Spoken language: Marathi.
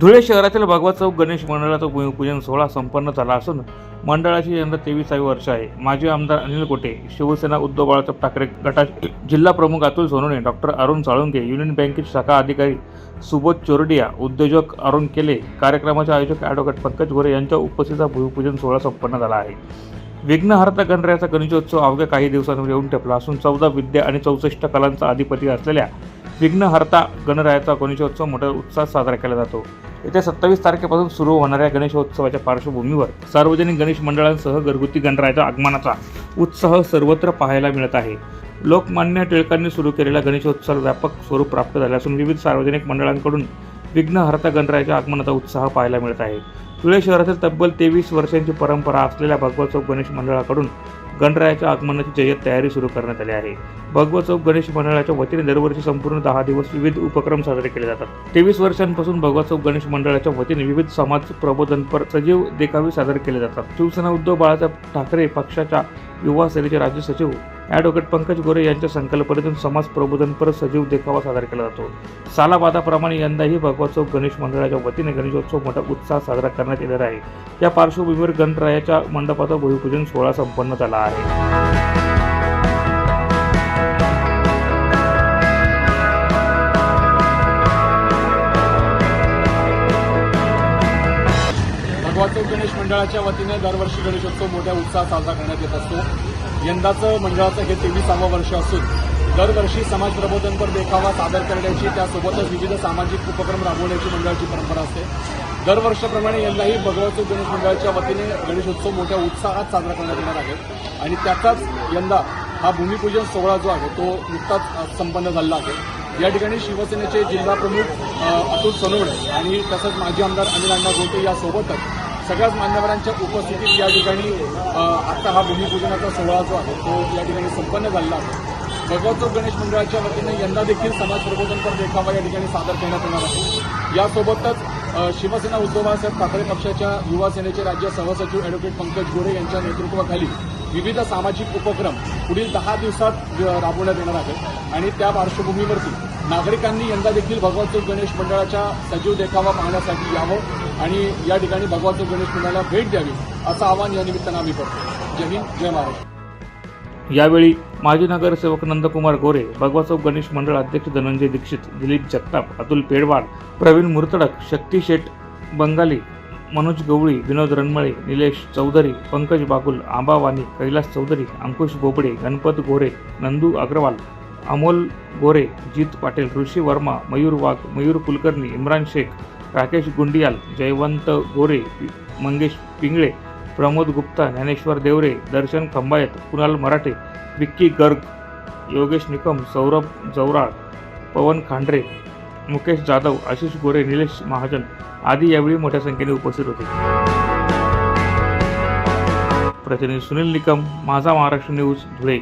धुळे शहरातील भगवत चौक गणेश मंडळाचा भूमिपूजन सोहळा संपन्न झाला असून मंडळाची यंदा तेवीसावी वर्ष आहे. माजी आमदार अनिल कोटे शिवसेना उद्धव बाळासाहेब ठाकरे गटा जिल्हा प्रमुख अतुल सोनवणे डॉक्टर अरुण साळुंके युनियन बँकेचे शाखा अधिकारी सुबोध चोरडिया उद्योजक अरुण केले कार्यक्रमाचे आयोजक ॲडव्होकेट पंकज गोरे यांच्या उपस्थितीचा भूमिपूजन सोहळा संपन्न झाला आहे. विघ्नहर्ता गणरायाचा गणेशोत्सव अवघ्या काही दिवसांवर येऊन ठेपला असून चौदा विद्या आणि चौसष्ट कलांचा अधिपती असलेल्या विघ्नहर्ता गणरायाचा गणेशोत्सव मोठ्या उत्साहात साजरा केला जातो. येत्या सत्तावीस तारखेपासून सुरू होणाऱ्या गणेशोत्सवाच्या पार्श्वभूमीवर सार्वजनिक गणेश मंडळांसह घरगुती गणरायाच्या आगमनाचा उत्साह सर्वत्र पाहायला मिळत आहे. लोकमान्य टिळकांनी सुरू केलेला गणेशोत्सव व्यापक स्वरूप प्राप्त झाले असून विविध सार्वजनिक मंडळांकडून विघ्नहर्ता गणरायाच्या आगमनाचा उत्साह पाहायला मिळत आहे. धुळे शहरातील तब्बल तेवीस वर्षांची परंपरा असलेल्या भगवत चौक गणेश मंडळाकडून गणरायाच्या आगमनाची जय्यत तयारी सुरू करण्यात आली आहे. भगवत चौक गणेश मंडळाच्या वतीने दरवर्षी संपूर्ण दहा दिवस विविध उपक्रम साजरे केले जातात. तेवीस वर्षांपासून भगवत चौक गणेश मंडळाच्या वतीने विविध समाज प्रबोधनपर सजीव देखावे सादर केले जातात. शिवसेना उद्धव बाळासाहेब ठाकरे पक्षाच्या युवा सेनेचे राज्य सचिव ॲडव्होकेट पंकज गोरे यांच्या संकल्पनेतून समाज प्रबोधनपर सजीव देखावा सादर केला जातो. सालाबादाप्रमाणे यंदाही भगवत चौक गणेश मंडळाच्या वतीने गणेशोत्सव मोठा उत्साह साजरा करण्यात येणार आहे. या पार्श्वभूमीवर गणरायाच्या मंडपाचा भूमिपूजन सोहळा संपन्न झाला आहे. भगवान गणेश मंडळाच्या वतीने दरवर्षी गणेशोत्सव मोठ्या उत्साहात साजरा करण्यात येत असतो. यंदाचं मंडळाचं हे तेवीसावं वर्ष असून दरवर्षी समाज प्रबोधनपर देखावा सादर करण्याची त्यासोबतच विविध सामाजिक उपक्रम राबवण्याची मंडळाची परंपरा असते. दरवर्षाप्रमाणे यंदाही भगवान गणेश मंडळाच्या वतीने गणेशोत्सव मोठ्या उत्साहात साजरा करण्यात येणार आहे. आणि त्याचाच यंदा हा भूमिपूजन सोहळा जो आहे तो नुकताच संपन्न झालेला आहे. या ठिकाणी शिवसेनेचे जिल्हा प्रमुख अतुल सोनवणे आणि तसंच माजी आमदार अनिल अण्णा गोटे यासोबतच सगळ्याच मान्यवरांच्या उपस्थितीत या ठिकाणी आता हा भूमिपूजनाचा सोहळा जो आहे तो या ठिकाणी संपन्न झालेला आहे. भगवत गणेश मंडळाच्या वतीने यंदा देखील समाज प्रबोधनपर देखावा या ठिकाणी सादर करण्यात येणार आहे. यासोबतच शिवसेना उद्धव ठाकरे पक्षाच्या युवा सेनेचे राज्य सहसचिव अॅडव्होकेट पंकज गोरे यांच्या नेतृत्वाखाली विविध सामाजिक उपक्रम पुढील दहा दिवसात राबवण्यात येणार आहेत. आणि त्या पार्श्वभूमीवरती नागरिकांनी यंदा देखील भगवत गणेश मंडळाच्या सजीव देखावा पाहण्यासाठी यावं आणि या ठिकाणी भगवत गणेश मंडळाला भेट द्यावी असं आवाहन या निमित्तानं आम्ही करतो. जय हिंद जय महाराष्ट्र. यावेळी माजी नगरसेवक नंदकुमार गोरे भगवा गणेश मंडळ अध्यक्ष धनंजय दीक्षित दिलीप जगताप अतुल पेडवाड प्रवीण मुरतडक शक्ती शेठ बंगाली मनोज गवळी विनोद रणमळे निलेश चौधरी पंकज बागुल आंबा वाणी कैलास चौधरी अंकुश बोबडे गणपत गोरे नंदू अग्रवाल अमोल गोरे जीत पाटील ऋषी वर्मा मयूर वाघ मयूर कुलकर्णी इम्रान शेख राकेश गुंडियाल जयवंत गोरे मंगेश पिंगळे प्रमोद गुप्ता ज्ञानेश्वर देवरे दर्शन खंबायत कुणाल मराठे विक्की गर्ग योगेश निकम सौरभ जवराळ पवन खांडरे मुकेश जाधव आशिष गोरे निलेश महाजन आदी यावेळी मोठ्या संख्येने उपस्थित होते. प्रतिनिधी सुनील निकम माझा महाराष्ट्र न्यूज धुळे.